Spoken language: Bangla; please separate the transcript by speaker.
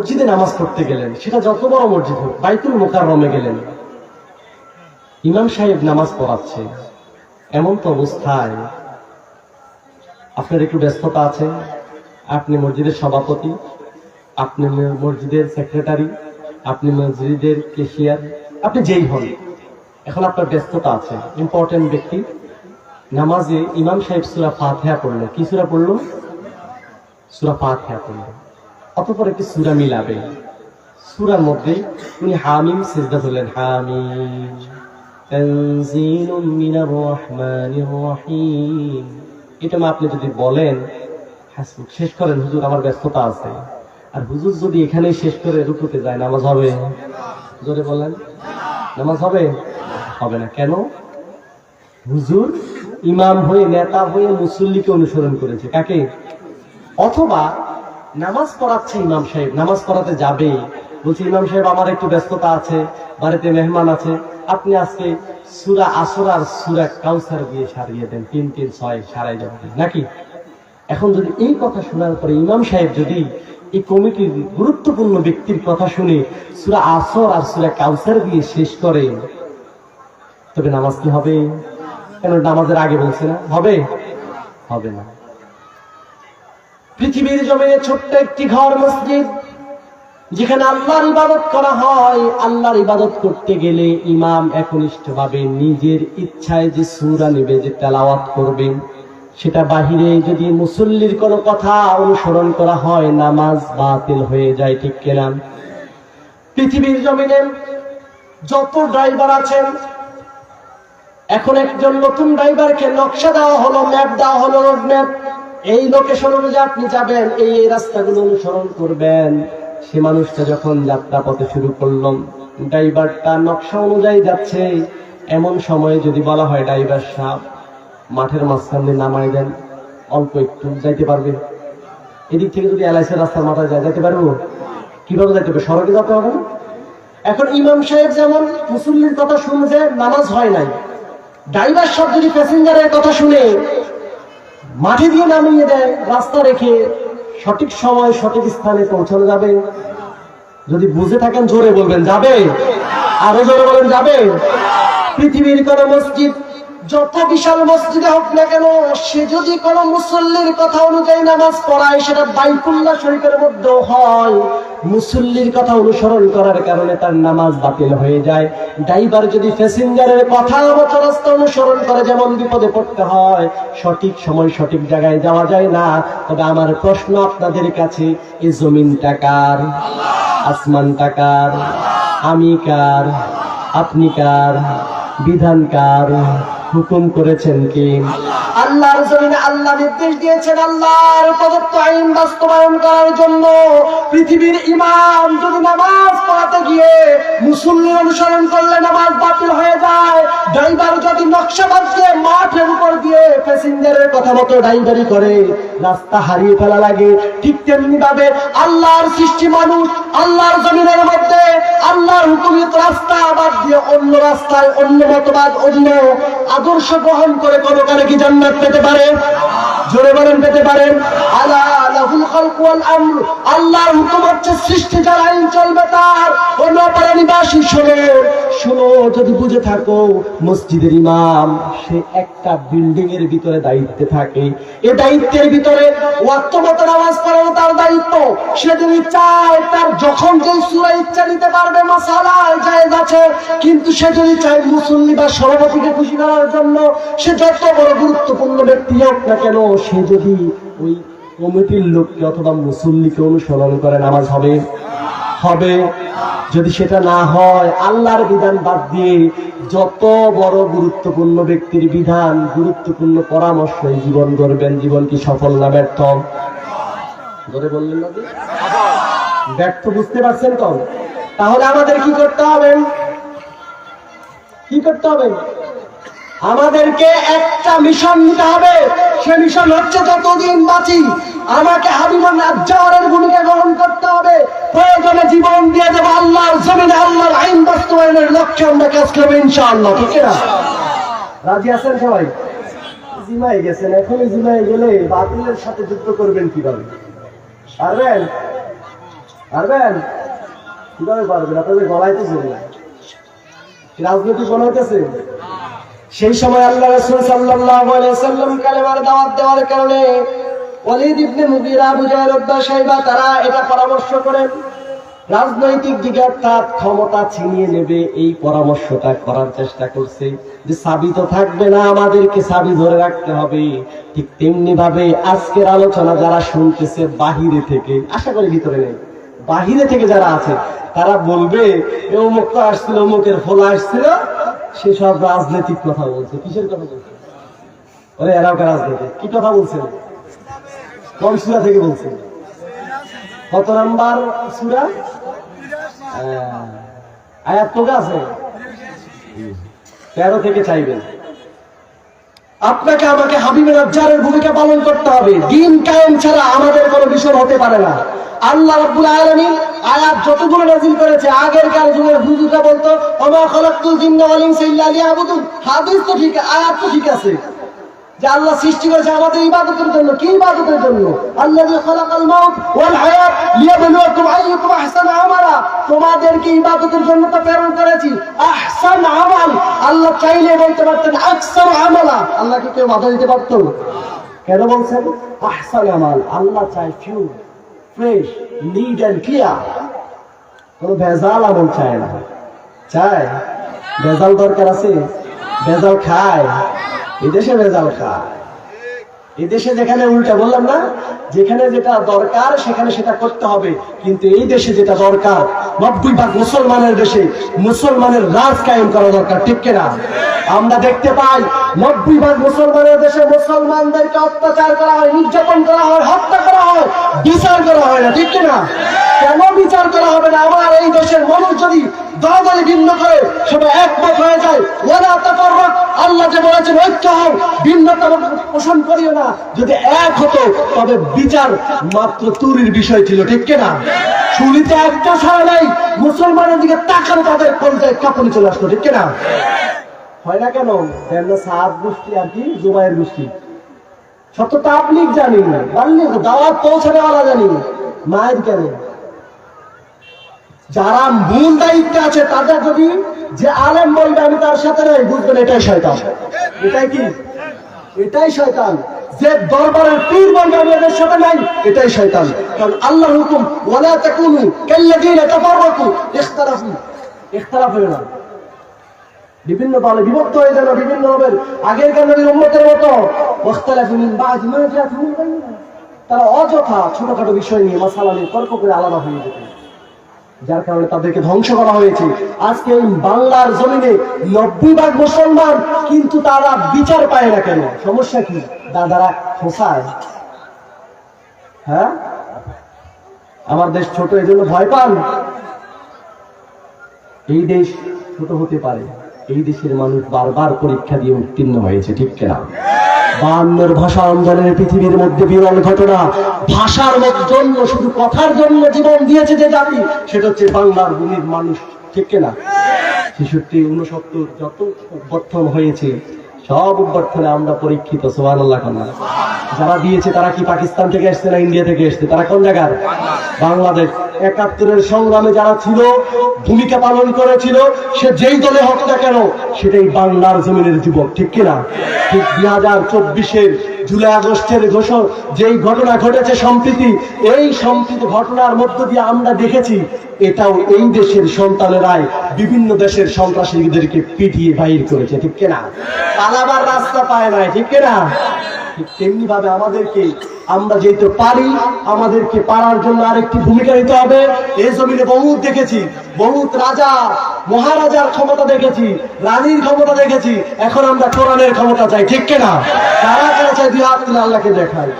Speaker 1: মসজিদে নামাজ পড়তে গেলেন, সেটা যত বড় মসজিদ হোক, বাইতুল মোকাররমে গেলেন। ইমাম সাহেব নামাজ পড়াচ্ছে, এমন তো অবস্থায়। আপনার একটু ব্যস্ততা আছে? আপনি মসজিদের সভাপতি, আপনি মসজিদের সেক্রেটারি, আপনি মসজিদের কেশিয়ার আপনি যেই হন। এখন আপনার ব্যস্ততা আছে ইম্পর্টেন্ট ব্যক্তি। নামাজে ইমাম সাহেব সুরা ফাতিহা পড়ল কি সুরা পড়ল সুরা ফাতিহা পড়ল অতপর একটি সুরা মিলাবে। সুরার মধ্যে উনি হামিম, সিজদা ধরলেন, হামিম। এটা আপনি যদি বলেন শেষ করেন, হুজুর আমার ব্যস্ততা আছে। আর হুজুর যদি এখানেই শেষ করে রুকুতে যায়, নামাজ হবে? জোরে বলেন। নামাজ হবে? হবে না। কেন? হুজুর ইমাম হয়ে, নেতা হয়ে মুসল্লিকে অনুসরণ করেছে। কাকে? অথবা নামাজ পড়াচ্ছে ইমাম সাহেব, নামাজ পড়াতে যাবে। বলছি, ইমাম সাহেব, আমার একটু ব্যস্ততা আছে, বাড়িতে মেহমান আছে। আপনি আজকে সুরা আসর আর সুরা কাউসার দিয়ে সারিয়ে দেন, তিন তিন, ছয়, সারাই যাবেন নাকি? এখন যদি এই কথা শোনার পরে ইমাম সাহেব যদি এই কমিটির গুরুত্বপূর্ণ ব্যক্তির কথা শুনে সুরা আসর আর সুরা কাউসার দিয়ে শেষ করে, তবে নামাজ কি হবে? কেন নামাজের আগে বলছে না? হবে? হবে না। পৃথিবীর জমিনে ছোট্ট একটি ঘর মসজিদ, যেখানে আল্লাহর ইবাদত করা হয়। আল্লাহর ইবাদত করতে গেলে ইমাম একনিষ্ঠ ভাবে নিজের ইচ্ছায় যে সুরা নেবে, যে তেলাওয়াত করবেন সেটা বাহিরে যদি মুসল্লির কোনো কথা অনুসরণ করা হয়, নামাজ বাতিল হয়ে যায়, ঠিক কেনা? পৃথিবীর জমিনে যত ড্রাইভার আছেন, এখন একজন নতুন ড্রাইভারকে নকশা দেওয়া হলো, ম্যাপ দেওয়া হলো রোড ম্যাপ এই লোকেশন অনুযায়ী আপনি যাবেন, এই রাস্তাগুলো অনুসরণ করবেন। সে মানুষটা যখন যাত্রা পথে শুরু করলাম ড্রাইভারটা নকশা অনুযায়ী যাচ্ছে। এমন সময়ে যদি বলা হয় ড্রাইভার সাহ মাঠের মাঝখানে নামাই দেন, অল্প একটু যাইতে পারবে। এদিক থেকে যদি এলআইসির রাস্তার মাথায় যায়, যাইতে পারব? কীভাবে যাইতে হবে? সড়কে যেতে হবে এখন ইমাম সাহেব যেমন মুসল্লির কথা শুনছে, নামাজ হয় নাই। ড্রাইভার সব যদি প্যাসেঞ্জারের কথা শুনে মাঠে দিয়ে নামিয়ে দেয়, রাস্তা রেখে সঠিক সময় সঠিক স্থানে পৌঁছানো যাবে। যদি বুঝে থাকেন, জোরে বলবেন, যাবে। আরও জোরে বলেন, যাবে। পৃথিবীর কোন মসজিদ যত বিশাল মসজিদে হোক না কেন, সে যদি কোন মুসল্লির কথা অনুযায়ী নামাজ পড়ায়, সেটা বাইকুল্লা শরীফের মধ্যেও হয়। মুসল্লির কথা অনুসরণ করার কারণে তার নামাজ বাতিল হয়ে যায়। ড্রাইভার যদি প্যাসেঞ্জারের কথা মতো রাস্তা অনুসরণ করে, যেমন বিপদে পড়তে হয়, সঠিক সময় সঠিক জায়গায় যাওয়া যায় না। তবে আমার প্রশ্ন আপনাদের কাছে, এ জমিন টাকার আসমান টাকার আমি কার? আপনি কার? বিধান কার? হুকুম করেছেন কি? আল্লাহর জমিনে আল্লাহ নির্দেশ দিয়েছেন আল্লাহর প্রদত্ত আইন বাস্তবায়ন করার জন্য। পৃথিবীর ইমাম যদি নামাজ পড়াতে গিয়ে মুসল্লি অনুসরণ করলে নামাজ বাতিল হয়ে যায়। ড্রাইভার যদি নকশাবাদ দিয়ে মাঠের উপর দিয়ে প্যাসেঞ্জারের কথা মতো ড্রাইভারি করে, রাস্তা হারিয়ে ফেলা লাগে। ঠিক তেমনি ভাবে আল্লাহর সৃষ্টি মানুষ আল্লাহর জমিনের মধ্যে আল্লাহর হুকুমিত রাস্তা বাদ দিয়ে অন্য রাস্তায় অন্য মতবাদ অন্য আদর্শ গ্রহণ করে কোনো কালে কি জান্নাত পেতে পারে? জোরে বলেন পেতে পারেন। আল্লাহ লাহুল হুকুম হচ্ছে সৃষ্টি যার আইন চলবে তার। অন্য পাড়া নিবাসী শোনো শোনো, যদি বুঝে থাকো, মসজিদের ইমাম, সে একটা বিল্ডিং এর ভিতরে দায়িত্বে থাকে। এ দায়িত্বের ভিতরে ওয়াক্ত মতো নামাজ পড়ানো তার দায়িত্ব। সে যদি চায়, তার যখন যে সুরা ইচ্ছা নিতে পারবে মশালায় জায়েজ আছে। কিন্তু সে যদি চায় মুসল্লি বা সভাপতিকে খুশি করার জন্য, সে যত বড় গুরুত্বপূর্ণ ব্যক্তি হোক না কেন, সে যদি ওই কমিটির লোককে অথবা মুসল্লিকে অনুসরণ করে, নামাজ হবে। হবে। যদি সেটা না হয়, আল্লাহর বিধান বাদ দিয়ে যত বড় গুরুত্বপূর্ণ ব্যক্তির বিধান, গুরুত্বপূর্ণ পরামর্শ জীবন করবেন জীবন কি সফল না ব্যর্থ? ধরে বললেন ব্যর্থ বুঝতে পারছেন তো? তাহলে আমাদের কি করতে হবে? কি করতে হবে? আমাদেরকে একটা মিশন নিতে হবে। সে মিশন হচ্ছে যতদিন বাঁচি, আমাকে হাবিবুর নাজ্জারের ভূমিকা গ্রহণ করতে দিয়ে দেবো আল্লাহর জমিনে, আল্লাহর আইন বাস্তবায়নের লক্ষ্যে আমরা কাজ করব ইনশাআল্লাহ, ঠিক না রাজি আছেন সবাই? জিমাই গেছেন এখনই জিমাই গেলে বাতিলের সাথে যুদ্ধ করবেন কীভাবে? পারবেন? পারবেন? কীভাবে পারবেন? আপনাদের গলায় তো। কি মনে হইতেছে? সেই সময় আল্লাহ রাসূল সাল্লাল্লাহু সাল্লাম কালেমার দাওয়াত দেওয়ার কারণে ওয়ালিদ ইবনে মুগীরা উদ্বা সাইবা তারা এটা পরামর্শ করেন। রাজনৈতিক দিকে অর্থাৎ ক্ষমতা ছিনিয়ে নেবে এই পরামর্শটা করার চেষ্টা করছে যে সাবি তো থাকবে না, আমাদেরকে সাবি ধরে রাখতে হবে। ঠিক তেমনি ভাবে আজকের আলোচনা যারা শুনতেছে বাহিরে থেকে, আশা করি ভিতরে নেই, বাহিরে থেকে যারা আছে, তারা বলবে অমুক তো আসছিল, অমুকের ফোলা আসছিল। সেসব রাজনৈতিক কথা বলছে। কিসের কথা বলছে? ওরে, এরাও রাজনীতি? কি কথা বলছেন? কোন সুরা থেকে বলছেন? কত নাম্বার সুরা? আয়াত তো আছে? তেরো থেকে আপনাকে আমাকে হাবিবের ভূমিকা পালন করতে হবে। দিন কায়েম ছাড়া আমাদের কোনো বিষয় হতে পারে না। আল্লাহ রাব্বুল আলামিন আয়াত যতগুলো করেছে, আগের কার যুগের হুজুররা বলতো জিন্না ওয়াল ইনসা ইল্লা লিয়াবুদুন। হাদিস তো ঠিক, আয়াত তো ঠিক আছে। যে আল্লাহ সৃষ্টি করেছে আমাদের ইবাদতের জন্য, কি ইবাদতের জন্য? আল্লাহ খালাকাল মাউত ওয়াল তোমাদেরকে ইবাদতের জন্য তো প্রেরণ করেছি। আহসান আমাল। আল্লাহ চাইলে বলতে পারতেন, আকসার আমালা। আল্লাহকে কেউ বাধা দিতে পারতো কেন বলছেন? আহসান আমাল। আল্লাহ চায় pure fresh neat and clear ভেজাল আমল চায় না। চায়? ভেজাল দরকার আছে? ভেজাল খায়। এদেশে ভেজাল খায়। এদেশে যেখানে উল্টা বললাম না, যেখানে যেটা দরকার, সেখানে সেটা করতে হবে। কিন্তু এই দেশে যেটা দরকার, নব্বই ভাগ মুসলমানের দেশে মুসলমানের রাজ কায়েম করা দরকার, ঠিক কিনা? আমরা দেখতে পাই, নব্বই ভাগ মুসলমানের দেশে মুসলমানদেরকে অত্যাচার করা হয়, নির্যাতন করা হয়, হত্যা করা হয়, বিচার করা হয় না, ঠিক কিনা? কেন বিচার করা হবে না? আমার এই দেশের মানুষ যদি দলাদলি ভিন্ন করে, সবাই একমত হয়ে যায় ওরা আল্লাহ যে বলেছেন ঐক্য হও ভিন্নতা পোষণ করিও না। যদি এক হতো, তবে বিচার মাত্র তুরির বিষয় ছিল, ঠিক কিনা? একটা ছাড়া নাই, মুসলমানের দিকে তাকানো তাদের পর্যায়ে কাপড়ে চলে আসতো ঠিক কিনা? হয় না কেন? গোষ্ঠী আর কি জুবাইয়ের গোষ্ঠী। সত্য দাওয়াত জানি মায়ের কেন? যারা মূল দায়িত্বে আছে, তাদের যদি যে আলেম বলবে, আমি তার সাথে নাই, বুঝবেন, এটাই শয়তান। এটাই কি? এটাই শয়তান। যে দরবারের পীর বলবে, আমি এদের সাথে নাই, এটাই শয়তান। কারণ আল্লাহর হুকুম, ওয়ালা তাকুনু কাল্লাযীনা তাফাররাকু ইখতালাফু ইখতালাফ না। বিভিন্ন দলে বিভক্ত হয়ে যেন বিভিন্ন হবে আগের কারণে উম্মতের মতো। ওয়াখতালাফু মিন বা'দি মা জাআতুহুমুল বায়িনাত তারা অযথা ছোটখাটো বিষয় নিয়ে, মাসালা নিয়ে তর্ক করে আলাদা হয়ে যেত যার কারণে তাদেরকে ধ্বংস করা হয়েছে। আজকে বাংলার জমিনে নব্বই ভাগ মুসলমান, কিন্তু তারা বিচার পায় না কেন? সমস্যা কি? দাদারা খোসায় হ্যাঁ? আমার দেশ ছোট এই জন্য ভয় পান। এই দেশ ছোট হতে পারে। এই দেশের মানুষ বারবার পরীক্ষা দিয়ে উত্তীর্ণ হয়েছে, ঠিক কেনা? বায়ান্নর ভাষা আন্দোলনের পৃথিবীর মধ্যে বিরল ঘটনা। ভাষার জন্য শুধু কথার জন্য জীবন দিয়েছে যে জাতি, সেটা হচ্ছে বাংলার ভূমির মানুষ, ঠিক কিনা? ছেষট্টি উনসত্তর যত অভ্যর্থন হয়েছে, সব অভ্যর্থনে আমরা পরীক্ষিত সোহান আল্লাহ যারা দিয়েছে, তারা কি পাকিস্তান থেকে এসছে না ইন্ডিয়া থেকে এসছে? তারা কোন জায়গার? বাংলাদেশ। একাত্তরের সংগ্রামে যারা ছিল, ভূমিকা পালন করেছিল, সে যেই দলে হোক না কেন, সেটাই বাংলার জমিনের যুবক, ঠিক কিনা? ঠিক দুই হাজার চব্বিশের জুলাই আগস্টের ঘোষণ, যেই ঘটনা ঘটেছে সম্প্রীতি, এই সম্প্রীতি ঘটনার মধ্য দিয়ে আমরা দেখেছি, এটাও এই দেশের সন্তানেরাই বিভিন্ন দেশের সন্ত্রাসীদেরকে পিটিয়ে বাহির করেছে, ঠিক কিনা? পালাবার রাস্তা পায় নাই, ঠিক কিনা? ঠিক তেমনি ভাবে আমাদেরকে আমরা যেহেতু পারি, আমাদেরকে পারার জন্য আরেকটি ভূমিকা নিতে হবে। এই জমিনে বহুত দেখেছি, বহুত রাজা, মহারাজার ক্ষমতা দেখেছি, রানীর ক্ষমতা দেখেছি। এখন আমরা কোরআনের ক্ষমতা চাই, ঠিক কিনা? তারা কেন চাই দুই হাত আল্লাহকে দেখাই।